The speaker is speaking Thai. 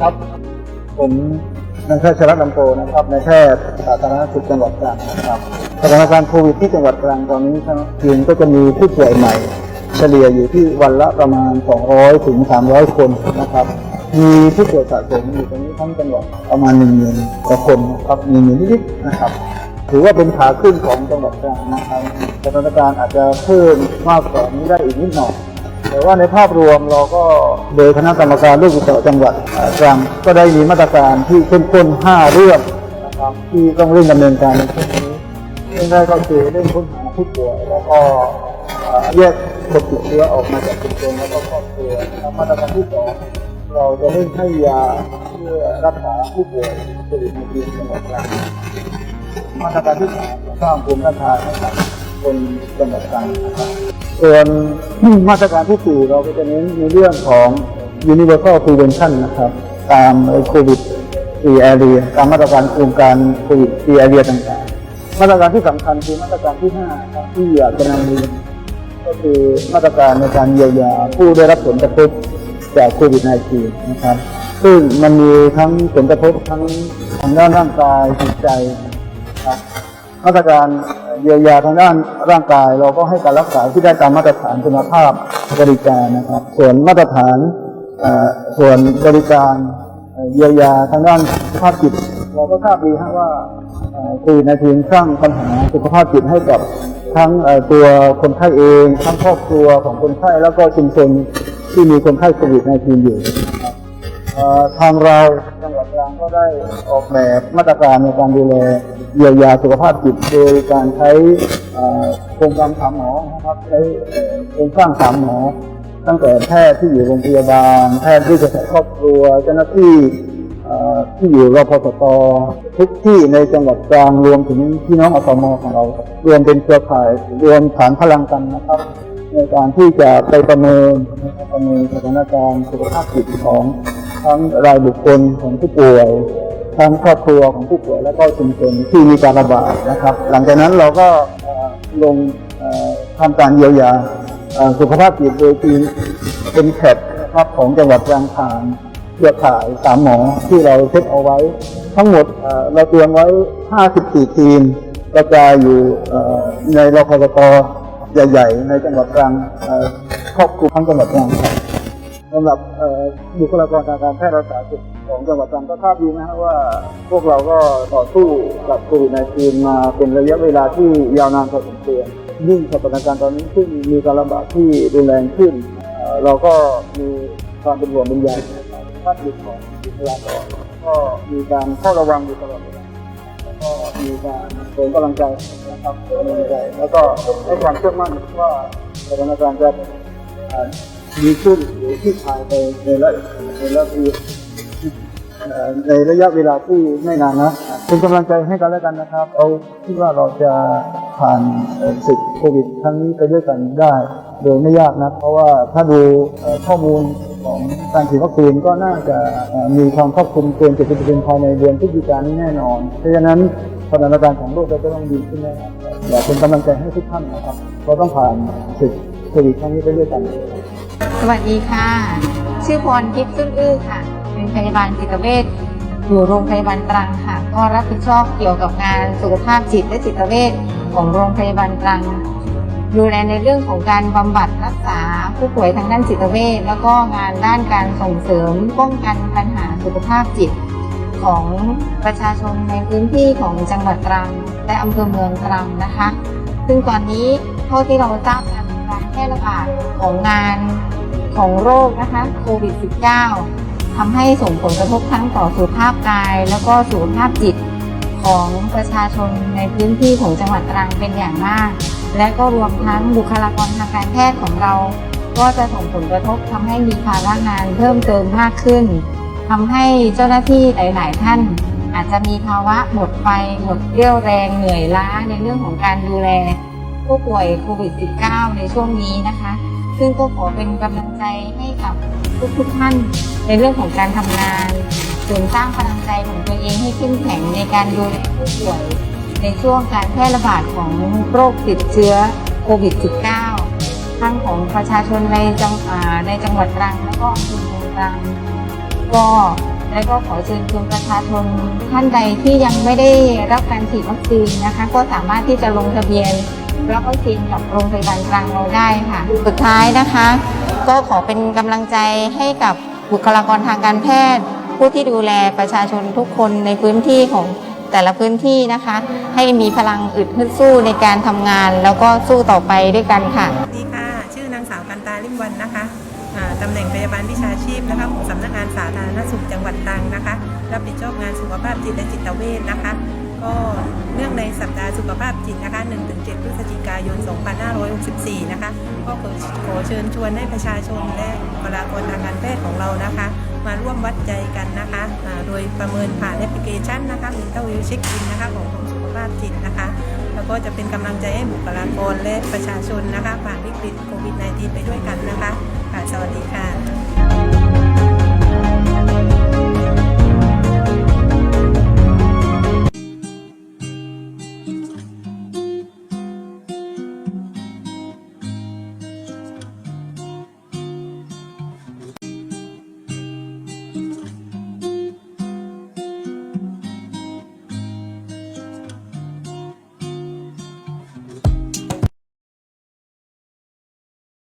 ครับ ผมนายแพทย์ชรัตน์ลำโพนะครับนายแพทย์สาธารณสุขจังหวัดตรังนะครับสถานการณ์โควิดที่จังหวัดตรังตอนนี้ทั้งคืนก็จะมีผู้ป่วยใหม่ เฉลี่ยอยู่ที่วันละประมาณ 200 ถึง 300 คนนะครับ มีผู้ป่วยสะสมอยู่ตรงนี้ทั้งจังหวัดประมาณ1 0,000กว่าคนนะครับ1 0,000นิดๆนะครับ ถือว่าเป็นขาขึ้นของจังหวัดตรังนะครับสถานการณ์อาจจะเพิ่มมากกว่านี้ได้อีกนิดหน่อย แต่ว่าในภาพรวมเราก็โดยคณะกรรมการโรคติดต่อจังหวัดตรังก็ได้มีมาตรการที่เข้มข้น 5 เรื่องนะครับที่ต้องเร่งดำเนินการในช่วงนี้เรื่องแรกก็คือเรื่องค้นหาผู้ป่วยแล้วก็แยกคนติดเชื้อออกมาจากชุมชนแล้วก็ครอบครัวมาตรการที่สองเราจะเร่งให้ยาเพื่อรักษาผู้ป่วยโควิดในทีจังหวัดตรังมาตรการที่สามสร้างภูมิต้านทานให้กับคนจังหวัดตรังนะครับ ส่วนมาตรการที่สี่เราก็จะเน้นในเรื่องของ universal prevention นะครับ ตามโควิด4 area ตามมาตรการโครงการโควิด4 area ต่างๆ มาตรการที่สำคัญคือมาตรการที่ห้าครับที่อยากจะนำเรียนก็คือมาตรการในการเยียวยาผู้ได้รับผลกระทบจากโควิด -19 นะครับ ซึ่งมันมีทั้งผลกระทบทั้งทางด้านร่างกายจิตใจครับมาตรการ เยียวยาทางด้านร่างกาย เราก็ให้การรักษาที่ได้ตามมาตรฐานคุณภาพบริการนะครับ ส่วนมาตรฐานเอ่อส่วนบริการเยียวยาทางด้านสุขภาพจิต เราก็ทราบดีฮะว่าคือในทีมสร้างปัญหาสุขภาพจิตให้กับทั้งตัวคนไข้เอง ทั้งครอบครัวของคนไข้แล้วก็ชุมชนที่มีคนไข้โควิดในทีมอยู่ ทางเราจังหวัดตรังก็ได้ออกแบบมาตรการในการดูแลเยียวยาสุขภาพจิตโดยการใช้โครงการสามหมอนะครับใช้โครงสร้างสามหมอ ตั้งแต่แพทย์ที่อยู่โรงพยาบาล แพทย์ที่จะครอบครัวเจ้าหน้าที่ที่อยู่รพสตทุกที่ในจังหวัดตรังรวมถึงพี่น้องอสมของเรา รวมเป็นเครือข่ายรวมฐานพลังกันนะครับในการที่จะไปประเมินประเมินสถานการณ์สุขภาพจิตของ ทั้งรายบุคคลของผู้ป่วยทั้งครอบครัวของผู้ป่วยและก็ชุมชนที่มีการระบาดนะครับ หลังจากนั้นเราก็ลงทำการเยียวยาสุขภาพจิตโดยทีมเป็นแพทนะครับของจังหวัดตรังผ่านเครือข่ายสามหมอที่เราเซตเอาไว้ ทั้งหมดเราเตรียมไว้ 54 ทีมกระจายอยู่เอ่อในรพสตใหญ่ ๆ ในจังหวัดตรังครอบคลุมทั้งจังหวัดตรังครับ สำหรับบุคลากรทางการแพทย์รักษาสุขของจังหวัดตรังก็ทราบดีนะฮะว่าพวกเราก็ต่อสู้กับโควิด -19 มาเป็นระยะเวลาที่ยาวนานพอสมควรยิ่งสถานการณ์ตอนนี้ซึ่งมีการระบาดที่รุนแรงขึ้น เราก็มีความเป็นห่วงเป็นใยภาพยุของบุคลากรก็มีการเฝ้าระวังอยู่ตลอดเวลาแล้วก็มีการเสริมกำลังใจนะครับเสริมกำลังใจแล้วก็ให้ความเชื่อมั่นว่าสถานการณ์จะ ดีขึ้นหรือที่คลายไปในระในระยะในระยะเวลาที่ไม่นานนะเป็นกำลังใจให้กันแล้วกันนะครับ เอาคิดว่าเราจะผ่านศึกโควิดครั้งนี้ไปด้วยกันได้โดยไม่ยากนะเพราะว่าถ้าดูข้อมูลของการฉีดวัคซีนก็น่าจะมีความครอบคลุมเกิน70%ภายในเดือนพฤศจิกายนนี้แน่นอน เพราะฉะนั้นสถานการณ์ของโลกเราจะต้องดีขึ้นแน่อนอยากเป็นกำลังใจให้ทุกท่านนะครับ เราต้องผ่านศึกโควิดครั้งนี้ไปด้วยกัน สวัสดีค่ะ ชื่อพรทิพย์ซุ่นอื้อค่ะ เป็นพยาบาลจิตเวชอยู่โรงพยาบาลตรังค่ะ ก็รับผิดชอบเกี่ยวกับงานสุขภาพจิตและจิตเวชของโรงพยาบาลตรัง ดูแลในเรื่องของการบำบัดรักษาผู้ป่วยทางด้านจิตเวชแล้วก็งานด้านการส่งเสริมป้องกันปัญหาสุขภาพจิต ของประชาชนในพื้นที่ของจังหวัดตรัง และอำเภอเมืองตรังนะคะ ซึ่งตอนนี้เท่าที่เราทราบกัน การแพร่ระบาดของงานของโรคนะคะโควิด -19 ทำให้ส่งผลกระทบทั้งต่อสุขภาพกาย แล้วก็สุขภาพจิตของประชาชนในพื้นที่ของจังหวัดตรังเป็นอย่างมาก และก็รวมทั้งบุคลากรทางการแพทย์ของเรา ก็จะส่งผลกระทบทำให้มีภาระงานเพิ่มเติมมากขึ้นทำให้เจ้าหน้าที่หลาย ๆ ท่าน อาจจะมีภาวะหมดไฟหมดเรี่ยวแรงเหนื่อยล้าในเรื่องของการดูแล ผู้ป่วยโควิด -19 ในช่วงนี้นะคะ ซึ่งก็ขอเป็นกำลังใจให้กับทุกๆท่านในเรื่องของการทำงานเสริมสร้างพลังใจของตัวเองให้เข้มแข็งในการดูแลผู้ป่วย ในช่วงการแพร่ระบาดของโรคติดเชื้อโควิด -19 ทั้งของประชาชนในจังในจังหวัดตรังแล้วก็อำเภอเมืองตรังก็และก็ขอเชิญชวนประชาชนท่านใดที่ยังไม่ได้รับการฉีดวัคซีนนะคะ ก็สามารถที่จะลงทะเบียน รับวัคซีนกับโรงพยาบาลกลางเราได้ค่ะ สุดท้ายนะคะ ก็ขอเป็นกำลังใจให้กับบุคลากรทางการแพทย์ ผู้ที่ดูแลประชาชนทุกคนในพื้นที่ของแต่ละพื้นที่นะคะ ให้มีพลังอึดฮึดสู้ในการทำงาน แล้วก็สู้ต่อไปด้วยกันค่ะสวัสดีค่ะ ชื่อนางสาวกันตาลิมวันนะคะอ่าตำแหน่งพยาบาลวิชาชีพนะคะของสำนักงานสาธารณสุขจังหวัดตรังนะคะ รับผิดชอบงานสุขภาพจิตและจิตเวชนะคะ ก็เนื่องในสัปดาห์สุขภาพจิตนะคะ 1-7 พฤศจิกายน 2564 นะคะ ก็ขอขอเชิญชวนให้ประชาชนและบุคลากรทางการแพทย์ของเรานะคะ มาร่วมวัดใจกันนะคะ โดยประเมินผ่านแอปพลิเคชันนะคะ Mental Health Check In นะคะของกรมสุขภาพจิตนะคะ แล้วก็จะเป็นกำลังใจให้บุคลากรและประชาชนนะคะ ผ่านวิกฤตโควิด -19 ไปด้วยกันนะคะ